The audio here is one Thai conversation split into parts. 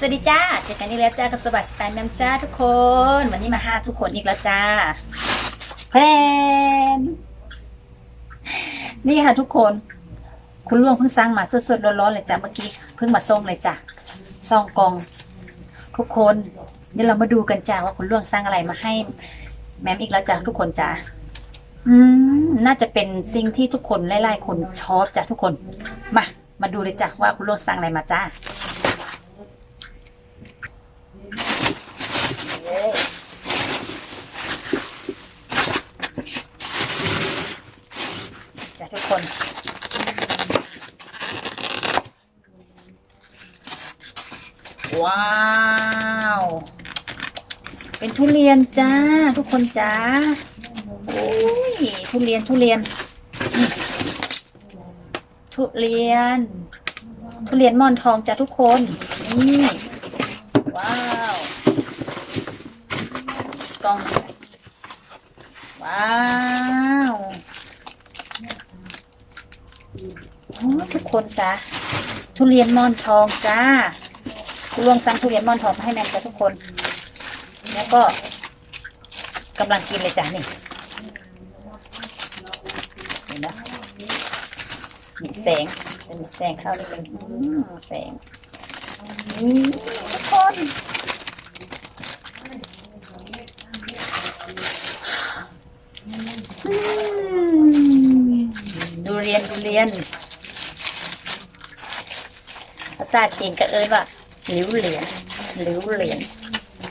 สวัสดีจ้าเจอกันอีกแล้วจ้ากับสบัสดสไตล์แมมจ้าทุกคน วันนี้มาห้าทุกคนอีกแล้วจ้าแพลนนี่ค่ะทุกคน คุณล่วงเพิ่งสร้างมาสดๆร้อนๆเลยจ้าเมื่อกี้เพิ่งมาส่งเลยจ้าซองกอง ทุกคนเดี๋ยวเรามาดูกันจ้าว่าคุณล่วงสร้างอะไรมาให้ แมมอีกแล้วจ้าทุกคนจ้าอืมน่าจะเป็นสิ่งที่ทุกคนไล่ๆคนชอบจ้าทุกคน มามาดูเลยจ้าว่าคุณล่วงสร้างอะไรมาจ้า จ้ะทุกคน ว้าว เป็นทุเรียนจ้า ทุกคนจ้าโอ้ยทุเรียนทุเรียน ทุเรียน ทุเรียนหมอนทองจ้าทุกคน นี่ ว้าว กล้องว้าวทุกคนจ้าทุเรียนมอนทองจ้าคุณลวงสั่งทุเรียนมอนทองมาให้แม่จ้าทุกคน แล้วก็กำลังกินเลยจ้ะนี่เห็นไหมมีแสงเป็นแสงเข้านิดนึงแสงนี่ทุกคนอืมดูเรี ยนดูเรียนภาษาจีนก็เอ่ยว่าหลิวเหรียญหลิวเหรียญ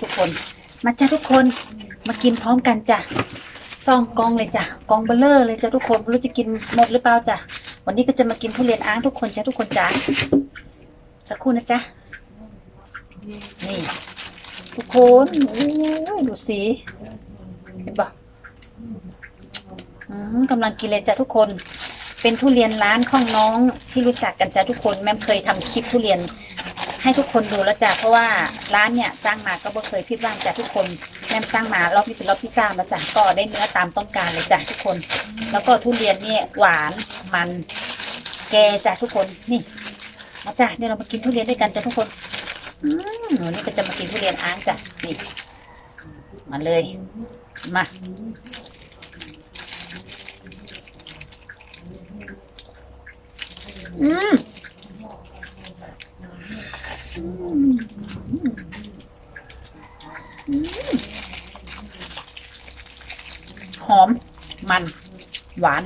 ทุกคน มาจ้ะทุกคนมากินพร้อมกันจ้ะซองกองเลยจ้ะกองเบลเลอร์เลยจ้ะทุกคนไม่รู้จะกินหมดหรือเปล่าจ้ะวันนี้ก็จะมากินทุเรียนอ้างทุกคนจ้ะทุกคนจ้ะสักครู่นะจ๊ะนี่ทุกคนดูสีเห็นปะกำลังกินเลยจ้ะทุกคน เป็นทุเรียนร้านของน้องที่รู้จักกันจ้ะทุกคนแม่เคยทำคลิปทุเรียน ให้ทุกคนดูแล้วจ้ะเพราะว่าร้านเนี่ยสร้างมาก็บ่เคยผิดว่างจ้ะทุกคนแม่สร้างมารอบนี้เป็นรอบที่สามแล้วจ้ะก็ได้เนื้อตามต้องการเลยจ้ะทุกคน แล้วก็ทุเรียนเนี่ยหวานมันแกจ้ะทุกคนนี่มาจ้ะเดี๋ยวเรามากินทุเรียนด้วยกันจ้ะทุกคน อืมวันนี้ก็จะมากินทุเรียนอ้างจ้ะนี่มาเลยมา อืมหอม มัน หวาน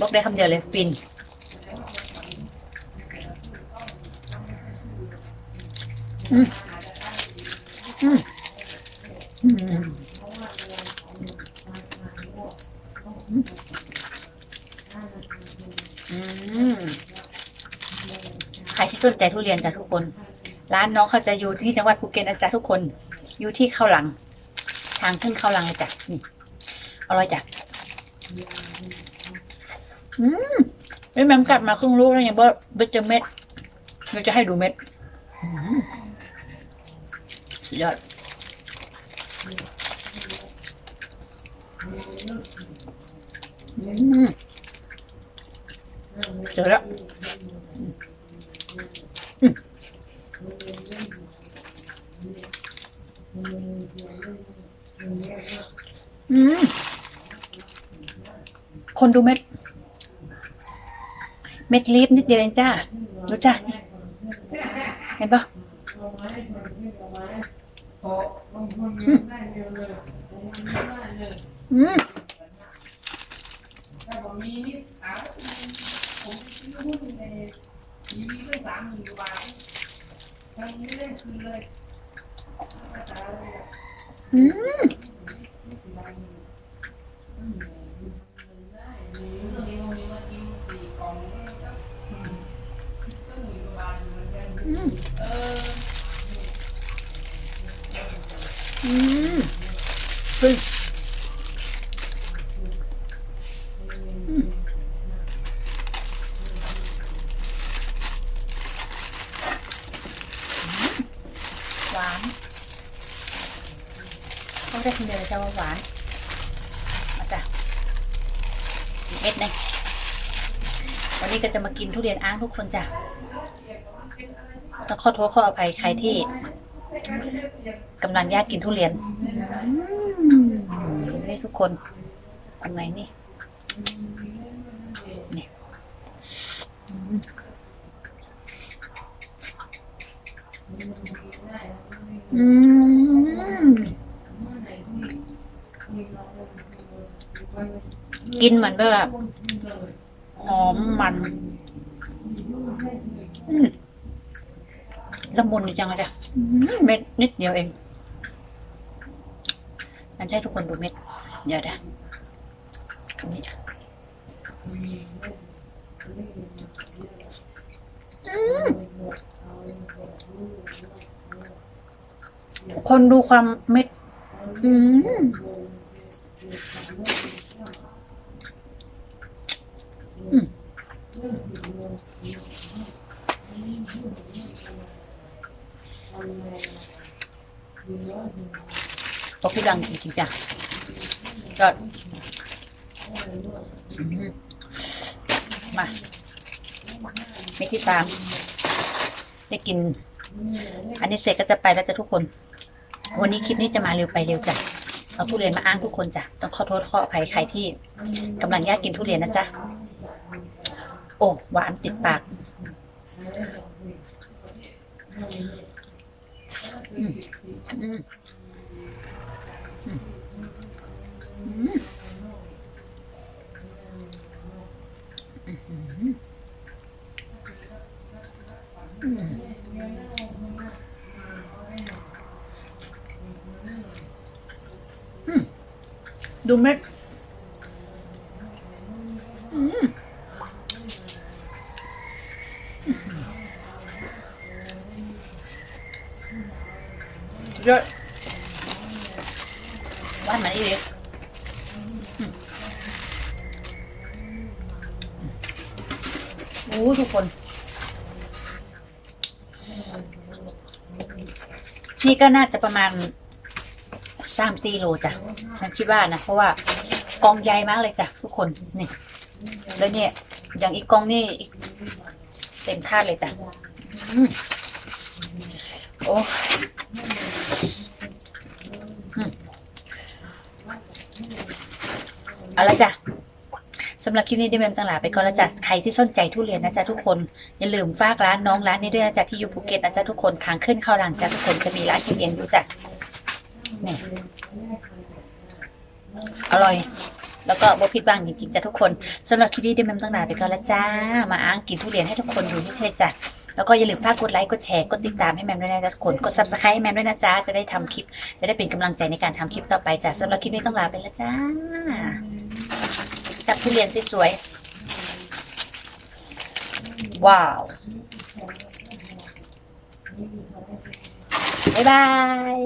บอกได้คำเดียวเลยฟิน อืมอืมอืมอืมใคร ที่สนใจทุเรียนจ้ะทุกคน ร้านน้องเขาจะอยู่ที่จังหวัดภูเก็ตนะจ๊ะทุกคน อยู่ที่เข้าหลัง ทางขึ้นเข้าหลังเลยจ้ะอร่อยจ้ะอืมไม่แม่มกัดมาครึ่งลูกแล้วยังบ่เบเจอเม็ดเราจะให้ดูเม็ดสุดยอดอืมเจอแล้ว อืม คนดูเม็ด เม็ดลีฟนิดเดียวเองจ้าดูจ้าเห็นปะอืมอืม อืมอืมเฮ้ยอืมหวานเขาได้คนเดียวเลยจ้าว่าหวาน มาจ้ะอีกเม็ดหนึง วันนี้ก็จะมากินทุเรียนอ้างทุกคนจ้ะต้องขอโทษขออภัยใครที่กำลังยากกินทุเรียนนี่ทุกคนทำไงนี่นี่อืมกินเหมือนแบบ หอมมันอืมละมุนอยู่จังเลยจ้ะอืมเม็ดนิดเดียวเอง มันให้ทุกคนดูเม็ด เดี๋ยวเดี๋ยวคำนี้จ้ะอืมคนดูความเม็ด อืม พอพี่ดังจริงๆจ้ะยอดมาเม็ดที่สาม ได้กิน อันนี้เสร็จก็จะไปแล้วจะทุกคน วันนี้คลิปนี้จะมาเร็วไปเร็วจ้ะเอาทุเรียนมาอ้างทุกคนจ้ะ ต้องขอโทษขออภัยใครที่กำลังอยากกินทุเรียนนะจ๊ะ โอ้ หวานติดปากอืม ดูเม็ด เยอะหวานมันอีกโอ้ทุกคน นี่ก็น่าจะประมาณสามสี่โลจ้ะฉันคิดว่านะ เพราะว่ากองใหญ่มากเลยจ้ะทุกคน นี่ แล้วเนี่ย อย่างอีกกองนี่เต็มท่าเลยจ้ะ โอ้เอาละจ้ะสำหรับคลิปนี้ด้แมมจังหลาไปก่อนแล้วจ้ะใครที่สนใจทุเรียนนะจ๊ะทุกคนอย่าลืมฝากร้านน้องร้านนี้ด้วยนะจ๊ะที่อยู่ภูเก็ตนะจ๊ะทุกคนทางขึ้นเข้าหลังจ้ะทุกคนจะมีร้านกินเองอยู่จ้ะนี่อร่อย แล้วก็บ่ผิดหวังจริงๆจ้ะทุกคนสำหรับคลิปนี้ด้แมมตั้งนาไปก่อนแล้วจ้า มาอ้างกินทุเรียนให้ทุกคนดูไม่ใช่จ้ะ แล้วก็อย่าลืมฝากกดไลค์กดแชร์กดติดตามให้แมมด้วยนะจ๊ะทุกคนกดซับสไครต์ให้แมมด้วยนะจ๊ะจะได้ทำคลิป จะได้เป็นกำลังใจในการทำคลิปต่อไปจ้ะสำหรับคลิปนี้ต้องลาไปแล้วจ้าจับทุเรียนสวยๆว้าวบ๊ายบาย